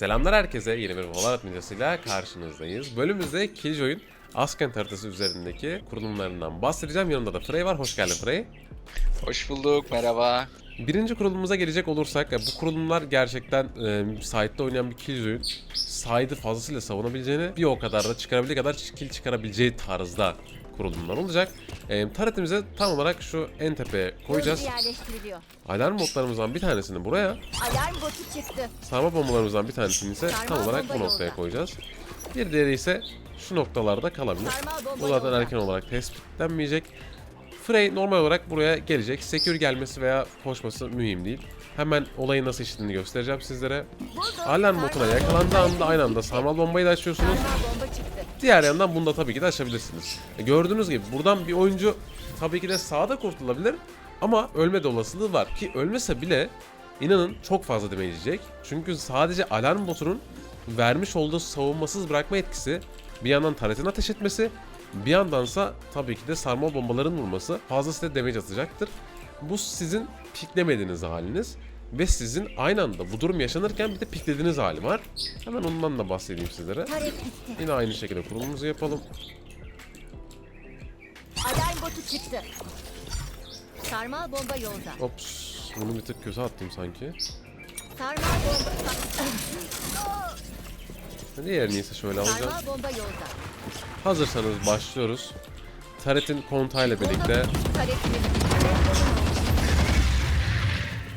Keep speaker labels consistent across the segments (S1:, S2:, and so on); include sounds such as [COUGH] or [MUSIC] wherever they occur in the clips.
S1: Selamlar herkese yeni bir Valorant videosuyla karşınızdayız. Bölümümüzde Killjoy'un Askent haritası üzerindeki kurulumlarından bahsedeceğim. Yanımda da Frey var. Hoş geldin Frey.
S2: Hoş bulduk, merhaba.
S1: Birinci kurulumumuza gelecek olursak bu kurulumlar gerçekten e, side'de oynayan bir Killjoy'un side'ı fazlasıyla savunabileceğini bir o kadar da çıkarabildiği kadar kill çıkarabileceği tarzda kurulumlar olacak. E, taretimize tam olarak şu en tepeye koyacağız. Alarm modlarımızdan bir tanesini buraya,
S3: Alarm botu çıktı.
S1: sarma bombalarımızdan bir tanesini ise
S3: Sarmal
S1: tam olarak bu noktaya
S3: yolda.
S1: koyacağız. Bir diğeri ise şu noktalarda kalabilir. Bu zaten erken olarak tespitlenmeyecek. Frey normal olarak buraya gelecek. Secure gelmesi veya koşması mühim değil. Hemen olayın nasıl işlediğini göstereceğim sizlere. Alarm botuna yakalandığı anda aynı anda sarmal bombayı da açıyorsunuz. Diğer yandan bunu da tabii ki de açabilirsiniz. E, Gördüğünüz gibi buradan bir oyuncu tabii ki de sağda kurtulabilir ama ölme de olasılığı var. Ki ölmese bile inanın çok fazla damage yiyecek. Çünkü sadece alarm botunun vermiş olduğu savunmasız bırakma etkisi bir yandan taretin ateş etmesi bir yandansa tabii ki de sarmal bombaların vurması fazlasıyla damage atacaktır. Bu sizin piklemediğiniz haliniz ve sizin aynı anda bu durum yaşanırken bir de piklediğiniz hali var. Hemen ondan da bahsedeyim sizlere. Yine aynı şekilde kurulumuzu yapalım.
S3: Alarm botu çıktı. Sarmal bomba yolda.
S1: Ops. Bunu bir tık kötü attım sanki.
S3: Sarmal bomba.
S1: Diğerini ise şöyle alacağım. Hazırsanız başlıyoruz. Taret'in kontağıyla birlikte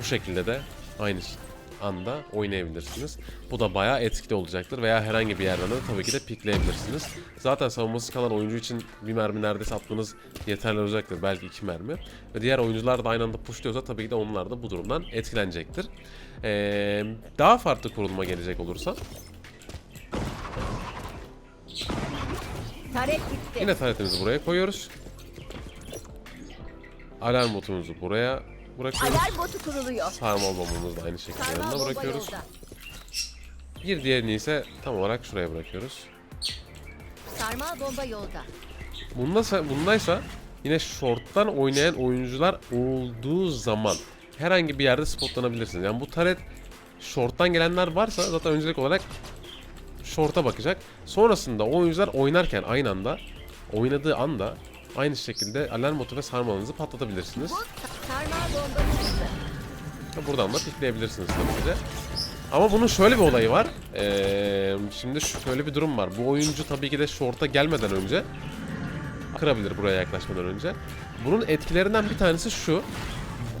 S1: bu şekilde de aynı anda oynayabilirsiniz. Bu da bayağı etkili olacaktır veya herhangi bir yerden de tabii ki de pikleyebilirsiniz. Zaten savunmasız kalan oyuncu için bir mermi neredeyse atmanız yeterli olacaktır. Belki iki mermi. Ve diğer oyuncular da aynı anda pushluyorsa tabii ki de onlar da bu durumdan etkilenecektir. Ee, daha farklı kuruluma gelecek
S3: gitti.
S1: Yine taretimizi buraya koyuyoruz. Alarm botumuzu buraya bırakıyoruz.
S3: Alarm botu kuruluyor.
S1: Sarmal bombamızı da aynı şekilde
S3: Sarmal
S1: yanına
S3: bomba
S1: bırakıyoruz.
S3: yolda.
S1: Bir diğerini ise tam olarak şuraya bırakıyoruz.
S3: Sarmal bomba yolda.
S1: Bunda, bundaysa yine short'tan oynayan oyuncular olduğu zaman herhangi bir yerde spotlanabilirsiniz. Yani bu taret short'tan gelenler varsa zaten öncelik olarak short'a bakacak. Sonrasında o oyuncular oynarken aynı anda oynadığı anda aynı şekilde alarm botu ve sarmalınızı patlatabilirsiniz. Buradan da pikleyebilirsiniz tabii ki de. Ama bunun şöyle bir olayı var. Ee, şimdi şöyle bir durum var. Bu oyuncu tabii ki de short'a gelmeden önce kırabilir buraya yaklaşmadan önce. Bunun etkilerinden bir tanesi şu.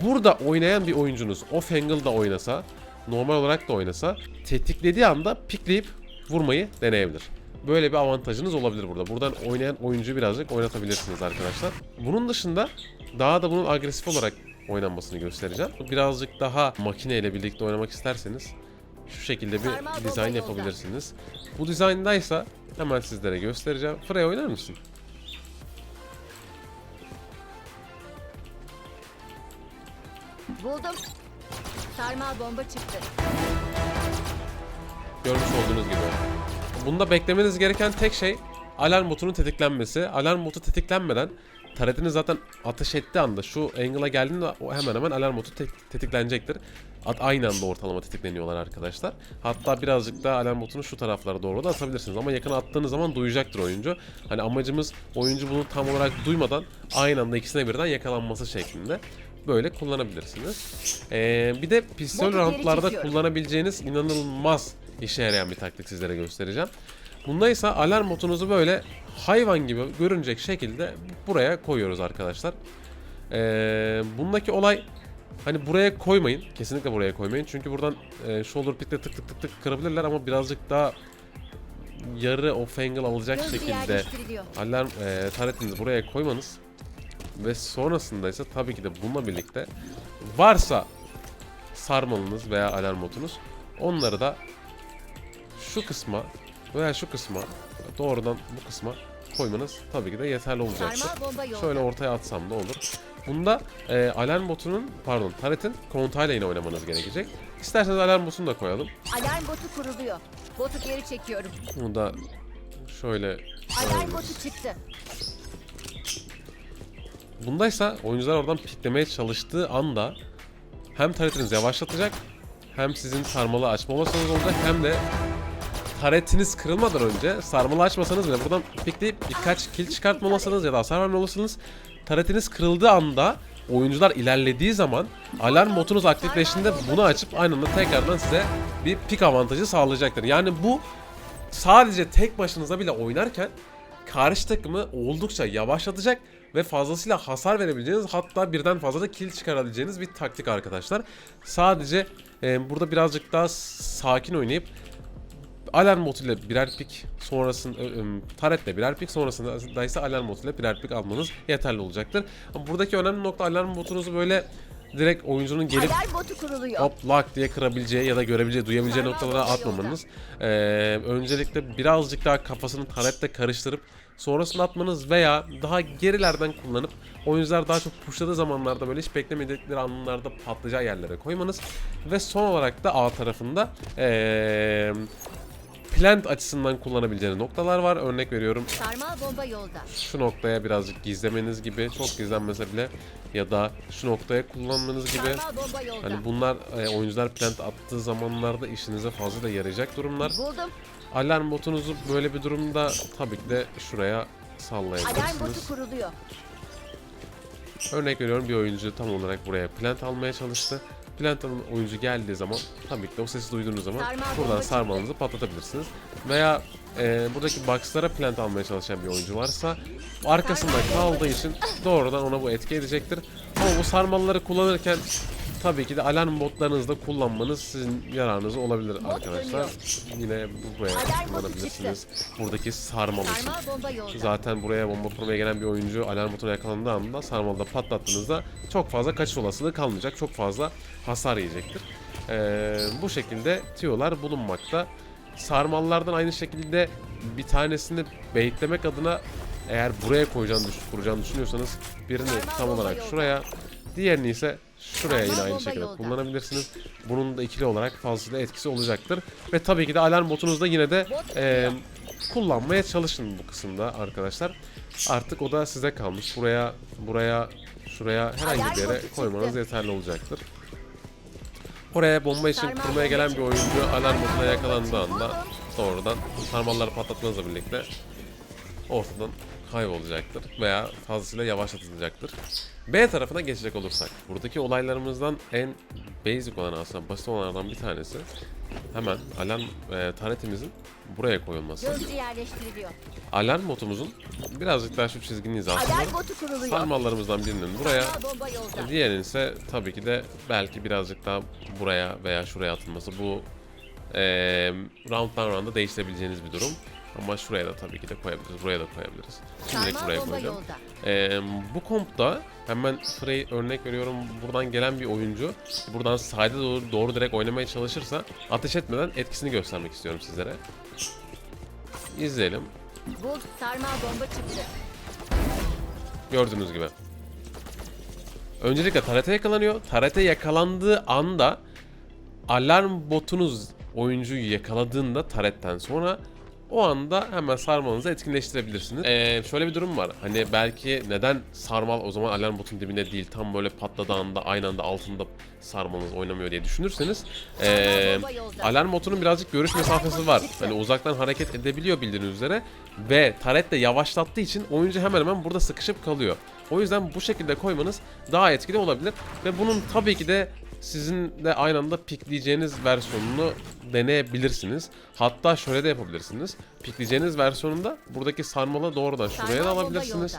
S1: Burada oynayan bir oyuncunuz off angle'da oynasa, normal olarak da oynasa tetiklediği anda pikleyip vurmayı deneyebilir. Böyle bir avantajınız olabilir burada. Buradan oynayan oyuncuyu birazcık oynatabilirsiniz arkadaşlar. Bunun dışında daha da bunun agresif olarak oynanmasını göstereceğim. Birazcık daha makineyle birlikte oynamak isterseniz şu şekilde bir dizayn yapabilirsiniz. Bu dizayndaysa hemen sizlere göstereceğim. Frey oynar mısın?
S3: Buldum. Sarmal bomba çıktı.
S1: Görmüş olduğunuz gibi. Bunda beklemeniz gereken tek şey alarm botunun tetiklenmesi. Alarm botu tetiklenmeden taretiniz zaten ateş ettiği anda şu angle'a geldiğinde o hemen hemen alarm botu te- tetiklenecektir. At aynı anda ortalama tetikleniyorlar arkadaşlar. Hatta birazcık daha alarm botunu şu taraflara doğru da atabilirsiniz ama yakına attığınız zaman duyacaktır oyuncu. Hani amacımız oyuncu bunu tam olarak duymadan aynı anda ikisine birden yakalanması şeklinde. Böyle kullanabilirsiniz. Ee, bir de pistol roundlarda kullanabileceğiniz inanılmaz işe yarayan bir taktik sizlere göstereceğim. Bunda ise alarm botunuzu böyle hayvan gibi görünecek şekilde buraya koyuyoruz arkadaşlar. Ee, bundaki olay hani buraya koymayın. Kesinlikle buraya koymayın. Çünkü buradan e, shoulder pick'le tık tık tık tık kırabilirler ama birazcık daha yarı off angle alacak şekilde alarm e, taretinizi buraya koymanız ve sonrasında ise tabii ki de bununla birlikte varsa sarmalınız veya alarm botunuz onları da şu kısma veya şu kısma doğrudan bu kısma koymanız tabii ki de yeterli olacaktır. Şöyle ortaya atsam da olur. Bunda e, alarm botunun pardon taretin kontağıyla yine oynamanız gerekecek. İsterseniz alarm botunu da koyalım.
S3: Alarm botu kuruluyor. Botu geri çekiyorum.
S1: Bunu da şöyle
S3: Alarm botu çıktı.
S1: Bundaysa oyuncular oradan piklemeye çalıştığı anda hem taretinizi yavaşlatacak hem sizin sarmalı açma olasılığınız olacak hem de taretiniz kırılmadan önce sarmalı açmasanız bile buradan pikleyip birkaç kill çıkartmamalısınız ya da hasar vermemelisiniz. Taretiniz kırıldığı anda oyuncular ilerlediği zaman alarm botunuz aktifleştiğinde bunu açıp aynı anda tekrardan size bir pik avantajı sağlayacaktır. Yani bu sadece tek başınıza bile oynarken karşı takımı oldukça yavaşlatacak ve fazlasıyla hasar verebileceğiniz hatta birden fazla da kill çıkarabileceğiniz bir taktik arkadaşlar. Sadece e, burada birazcık daha sakin oynayıp alarm botuyla birer pik sonrasında taretle birer pik sonrasında ise alarm botuyla birer pik almanız yeterli olacaktır. Ama buradaki önemli nokta alarm botunuzu böyle direkt oyuncunun gelip hop lak diye kırabileceği ya da görebileceği, duyabileceği noktalara atmamanız. Ee, öncelikle birazcık daha kafasını taretle karıştırıp sonrasında atmanız veya daha gerilerden kullanıp oyuncular daha çok pushladığı zamanlarda böyle hiç beklemedikleri anlarda patlayacağı yerlere koymanız ve son olarak da A tarafında ee, plant açısından kullanabileceğiniz noktalar var. Örnek veriyorum
S3: Sarmal bomba yolda.
S1: şu noktaya birazcık gizlemeniz gibi çok gizlenmese bile ya da şu noktaya kullanmanız gibi. Hani bunlar e, oyuncular plant attığı zamanlarda işinize fazla da yarayacak durumlar.
S3: Buldum.
S1: Alarm botunuzu böyle bir durumda tabii ki de şuraya
S3: Alarm botu
S1: sallayabilirsiniz.
S3: kuruluyor.
S1: Örnek veriyorum bir oyuncu tam olarak buraya plant almaya çalıştı. Plant alan oyuncu geldiği zaman tabii ki de o sesi duyduğunuz zaman buradan sarmalınızı patlatabilirsiniz. Veya e, buradaki boxlara plant almaya çalışan bir oyuncu varsa arkasında kaldığı için doğrudan ona bu etki edecektir. Ama bu sarmalları kullanırken tabii ki de alarm botlarınızı da kullanmanız sizin yararınıza olabilir arkadaşlar. Yine buraya kullanabilirsiniz. Buradaki sarmal için.
S3: Sarmal bomba yolda.
S1: Zaten buraya bomba kurmaya gelen bir oyuncu alarm botuna yakalandığı anda sarmalda patlattığınızda çok fazla kaçış olasılığı kalmayacak. Çok fazla hasar yiyecektir. Ee, bu şekilde tiyolar bulunmakta. Sarmallardan aynı şekilde bir tanesini baitlemek adına eğer buraya koyacağını kuracağını düşünüyorsanız birini tam olarak şuraya diğerini ise şuraya yine aynı şekilde kullanabilirsiniz. Bunun da ikili olarak fazlasıyla etkisi olacaktır. Ve tabii ki de alarm botunuzda yine de e, kullanmaya çalışın bu kısımda arkadaşlar. Artık o da size kalmış. Buraya, buraya, şuraya herhangi bir yere koymanız yeterli olacaktır. Oraya bomba için kurmaya gelen bir oyuncu alarm botuna yakalandığı anda doğrudan sarmalları patlatmanızla birlikte ortadan kaybolacaktır veya fazlasıyla yavaşlatılacaktır. B tarafına geçecek olursak buradaki olaylarımızdan en basic olan aslında basit olanlardan bir tanesi hemen alarm e, taretimizin buraya koyulması.
S3: Gözcü yerleştiriliyor.
S1: Alarm botumuzun birazcık daha şu çizginin hizasında
S3: Alarm botu kuruluyor.
S1: sarmallarımızdan birinin buraya
S3: Sarmal bomba yolda.
S1: Diğerinin ise tabii ki de belki birazcık daha buraya veya şuraya atılması. Bu eee round'dan round'a değiştirebileceğiniz bir durum. Ama şuraya da tabii ki de koyabiliriz. Buraya da koyabiliriz. Şimdilik buraya koyacağım. Eee, bu kompta hemen Frey örnek veriyorum buradan gelen bir oyuncu buradan side'e doğru, doğru direkt oynamaya çalışırsa ateş etmeden etkisini göstermek istiyorum sizlere. İzleyelim.
S3: Bul. Sarmal bomba çıktı.
S1: Gördüğünüz gibi. Öncelikle tarete yakalanıyor. Tarete yakalandığı anda alarm botunuz oyuncuyu yakaladığında taretten sonra o anda hemen sarmalınızı etkinleştirebilirsiniz. Ee, şöyle bir durum var. Hani belki neden sarmal o zaman alarm botun dibinde değil tam böyle patladığı anda aynı anda altında sarmalınız oynamıyor diye düşünürseniz ee, alarm botunun birazcık görüş mesafesi var. Hani uzaktan hareket edebiliyor bildiğiniz üzere ve taret de yavaşlattığı için oyuncu hemen hemen burada sıkışıp kalıyor. O yüzden bu şekilde koymanız daha etkili olabilir ve bunun tabii ki de sizin de aynı anda pikleyeceğiniz versiyonunu deneyebilirsiniz. Hatta şöyle de yapabilirsiniz. Pikleyeceğiniz versiyonunda buradaki sarmalı doğrudan şuraya da alabilirsiniz.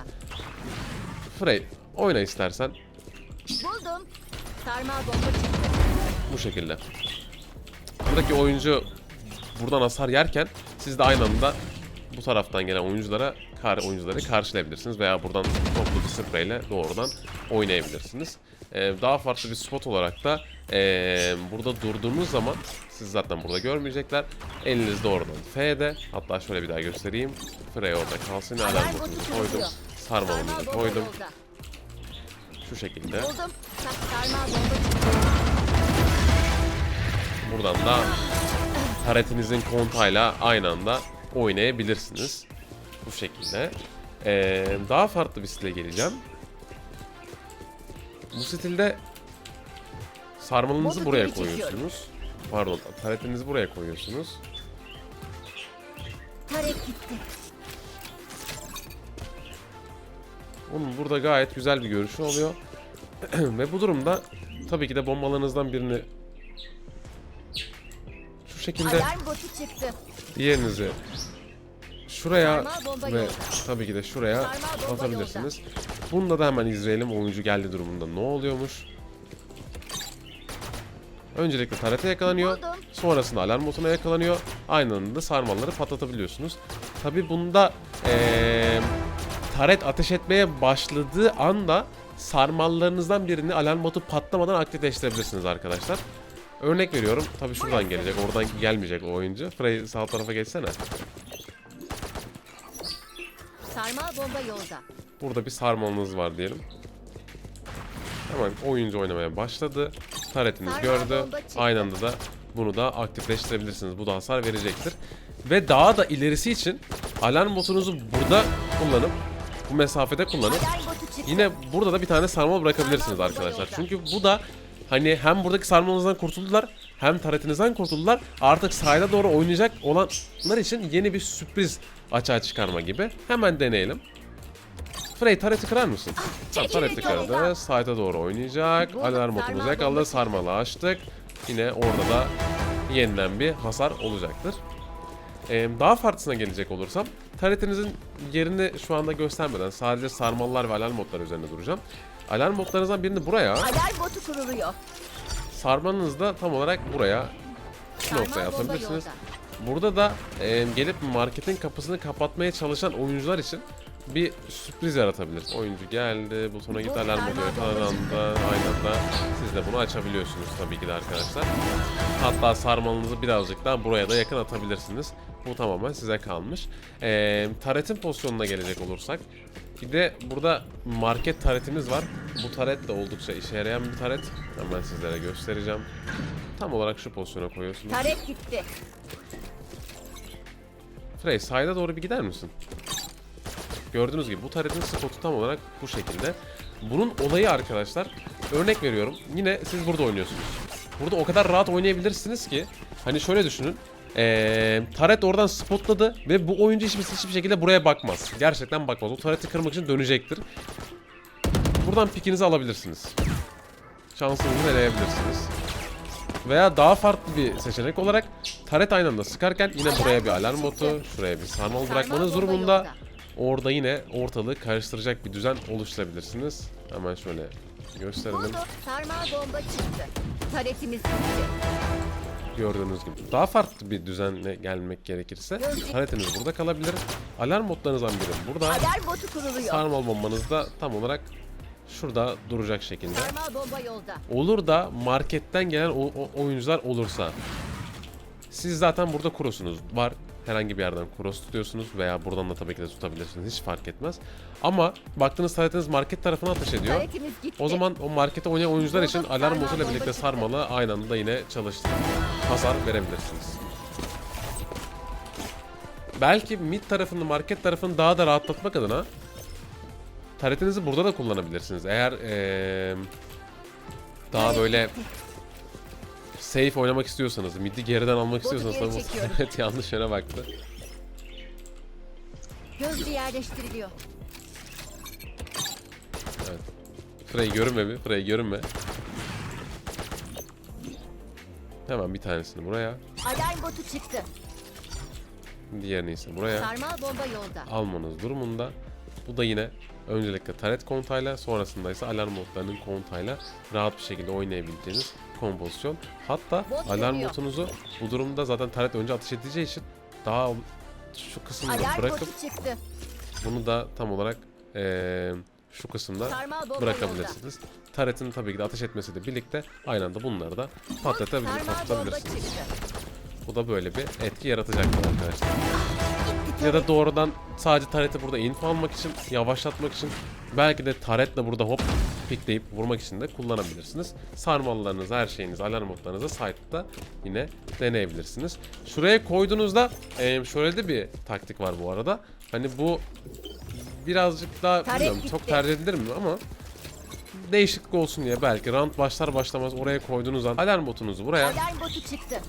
S1: Frey oyna istersen
S3: Buldum. Sarmal bomba çıktı.
S1: bu şekilde. Buradaki oyuncu buradan hasar yerken siz de aynı anda bu taraftan gelen oyunculara kar oyuncuları karşılayabilirsiniz veya buradan toplu bir spreyle doğrudan oynayabilirsiniz. Ee, daha farklı bir spot olarak da ee, burada durduğunuz zaman siz zaten burada görmeyecekler. Eliniz doğrudan F'de. Hatta şöyle bir daha göstereyim. Frey orada kalsın. Alarm
S3: Alarm botu
S1: botunuzu
S3: kuruluyor.
S1: koydum. Sarmalımızı koydum. Şu şekilde. Buradan da taretinizin kontayla aynı anda oynayabilirsiniz. Bu şekilde. Ee, daha farklı bir stile geleceğim. Bu stilde sarmalınızı buraya koyuyorsunuz. Pardon taretinizi buraya koyuyorsunuz.
S3: Taret gitti.
S1: Onun burada gayet güzel bir görüşü oluyor. [CLEARS THROAT] Ve bu durumda tabii ki de bombalarınızdan birini şu şekilde diğerinizi şuraya ve tabii ki de şuraya atabilirsiniz. Bunda da hemen izleyelim oyuncu geldi durumunda ne oluyormuş. Öncelikle tarete yakalanıyor. Sonrasında alarm botuna yakalanıyor. Aynı anda sarmalları patlatabiliyorsunuz. Tabi bunda eee taret ateş etmeye başladığı anda sarmallarınızdan birini alarm botu patlamadan aktifleştirebilirsiniz arkadaşlar. Örnek veriyorum. Tabi şuradan gelecek. Oradan gelmeyecek o oyuncu. Frey sağ tarafa geçsene.
S3: Sarmal bomba yolda.
S1: Burada bir sarmalınız var diyelim. Hemen oyuncu oynamaya başladı. Taretiniz
S3: Sarmal
S1: gördü. Aynı anda da bunu da aktifleştirebilirsiniz. Bu da hasar verecektir. Ve daha da ilerisi için alarm botunuzu burada kullanıp bu mesafede kullanıp yine burada da bir tane sarmal bırakabilirsiniz arkadaşlar. Çünkü bu da hani hem buradaki sarmalınızdan kurtuldular hem taretinizden kurtuldular. Artık sahile doğru oynayacak olanlar için yeni bir sürpriz açığa çıkarma gibi. Hemen deneyelim. Frey tareti kırar mısın? Tamam
S3: çekilin
S1: tareti kırdı. Sahile doğru oynayacak. Alarm
S3: bomba
S1: yakaladı. Sarmalı açtık. Yine orada da yeniden bir hasar olacaktır. Ee, daha farklısına gelecek olursam taretinizin yerini şu anda göstermeden sadece sarmallar ve alarm modları üzerinde duracağım. Alarm modlarınızdan birini buraya,
S3: Alarm botu kuruluyor.
S1: sarmanızı da tam olarak buraya şu noktaya atabilirsiniz. Burada da e, gelip marketin kapısını kapatmaya çalışan oyuncular için bir sürpriz yaratabilir. Oyuncu geldi, butona
S3: Bu
S1: alarm oluyor.
S3: çıktı.
S1: anda, aynı anda siz de bunu açabiliyorsunuz tabii ki de arkadaşlar. Hatta sarmalınızı birazcık daha buraya da yakın atabilirsiniz. Bu tamamen size kalmış. E, taretin pozisyonuna gelecek olursak. Bir de burada market taretimiz var. Bu taret de oldukça işe yarayan bir taret. Hemen sizlere göstereceğim. Tam olarak şu pozisyona koyuyorsunuz.
S3: Taret gitti.
S1: Frey sahile doğru bir gider misin? Gördüğünüz gibi bu taretin spotu tam olarak bu şekilde. Bunun olayı arkadaşlar örnek veriyorum. Yine siz burada oynuyorsunuz. Burada o kadar rahat oynayabilirsiniz ki hani şöyle düşünün. Ee, taret oradan spotladı ve bu oyuncu hiçbir, hiçbir şekilde buraya bakmaz. Gerçekten bakmaz. O tareti kırmak için dönecektir. Buradan pikinizi alabilirsiniz. Şansınızı deneyebilirsiniz. Veya daha farklı bir seçenek olarak taret aynı anda sıkarken yine buraya bir alarm botu, şuraya bir sarmal bırakmanız durumunda. Orada yine ortalığı karıştıracak bir düzen oluşturabilirsiniz. Hemen şöyle gösterelim.
S3: Buldum. Sarmal bomba çıktı. Taretimiz gitti.
S1: Gördüğünüz gibi. Daha farklı bir düzenle gelmek gerekirse taretiniz burada kalabilir. Alarm modlarınızdan biri burada.
S3: Alarm botu kuruluyor.
S1: Sarmal bombanız da tam olarak şurada duracak şekilde.
S3: Sarmal bomba yolda.
S1: Olur da marketten gelen o, o- oyuncular olursa siz zaten burada kurosunuz. Var herhangi bir yerden kuros tutuyorsunuz veya buradan da tabii ki de tutabilirsiniz. Hiç fark etmez. Ama baktığınız taretiniz market tarafına ateş ediyor. O zaman o markete oynayan oyuncular için alarm
S3: bomba
S1: birlikte sarmalı aynı anda yine çalıştırıp hasar verebilirsiniz. Belki mid tarafını, market tarafını daha da rahatlatmak adına taretinizi burada da kullanabilirsiniz. Eğer eee, daha böyle safe oynamak istiyorsanız, mid'i geriden almak
S3: Botu
S1: istiyorsanız
S3: geri
S1: tabii bu-
S3: çekiyorum. [LAUGHS]
S1: evet yanlış yere baktı.
S3: Gözcü yerleştiriliyor.
S1: Evet. Frey görünme bir, Frey görünme. Hemen bir tanesini buraya,
S3: Alarm botu çıktı.
S1: diğerini ise buraya.
S3: Sarmal bomba yolda.
S1: almanız durumunda. Bu da yine öncelikle taret kontayla sonrasında ise alarm modlarının kontayla rahat bir şekilde oynayabileceğiniz kompozisyon. Hatta alarm botunuzu bu durumda zaten taret önce ateş edeceği için daha şu kısımda
S3: Alarm
S1: bırakıp bunu da tam olarak eee, şu kısımda bırakabilirsiniz. Taretin tabii ki de ateş etmesiyle birlikte aynı anda bunları da patlatabilir, patlatabilirsiniz. Bu da böyle bir etki yaratacaktır arkadaşlar. Ya da doğrudan sadece tareti burada info almak için, yavaşlatmak için belki de taretle burada hop pikleyip vurmak için de kullanabilirsiniz. Sarmallarınızı, her şeyinizi, alarm modlarınızı site'da yine deneyebilirsiniz. Şuraya koyduğunuzda şöyle de bir taktik var bu arada. Hani bu birazcık daha bilmiyorum çok tercih edilir mi ama değişiklik olsun diye belki round başlar başlamaz oraya koyduğunuz an alarm botunuzu buraya,
S3: Alarm botu çıktı.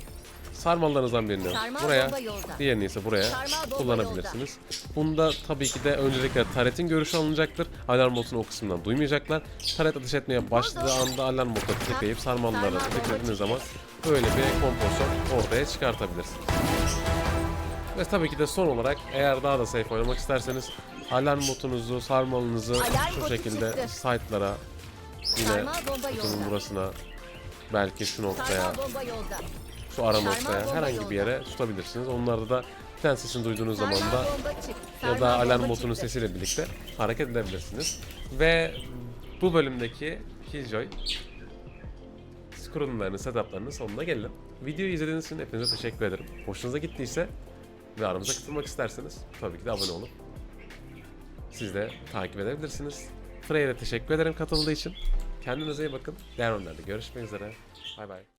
S1: Sarmallarınızdan birini.
S3: Sarmal
S1: buraya, diğerini ise buraya kullanabilirsiniz. Bunda tabii ki de öncelikle taretin görüşü alınacaktır. Alarm botunu o kısımdan duymayacaklar. Taret ateş etmeye başladığı anda alarm botuna tıklayıp sarmallara
S3: Sarmal bomba
S1: tıkladığınız zaman böyle bir kompozisyon ortaya çıkartabilirsiniz. Ve tabii ki de son olarak eğer daha da safe oynamak isterseniz alarm botunuzu, sarmalınızı
S3: Alarm
S1: şu şekilde site'lara yine kutunun burasına belki şu noktaya
S3: Sarmal bomba yolda.
S1: şu ara
S3: Sarmal
S1: noktaya
S3: bomba
S1: herhangi bir yere tutabilirsiniz. Onlarda da plan sesini duyduğunuz zaman da ya da alarm botunun sesiyle birlikte hareket edebilirsiniz. Ve bu bölümdeki Killjoy scroll'larını, setup'larının sonuna geldim. Videoyu izlediğiniz için hepinize teşekkür ederim. Hoşunuza gittiyse ve aramıza katılmak isterseniz tabii ki de abone olup siz de takip edebilirsiniz. Frey'e teşekkür ederim katıldığı için. Kendinize iyi bakın. Diğer oyunlarda görüşmek üzere. Bay bay.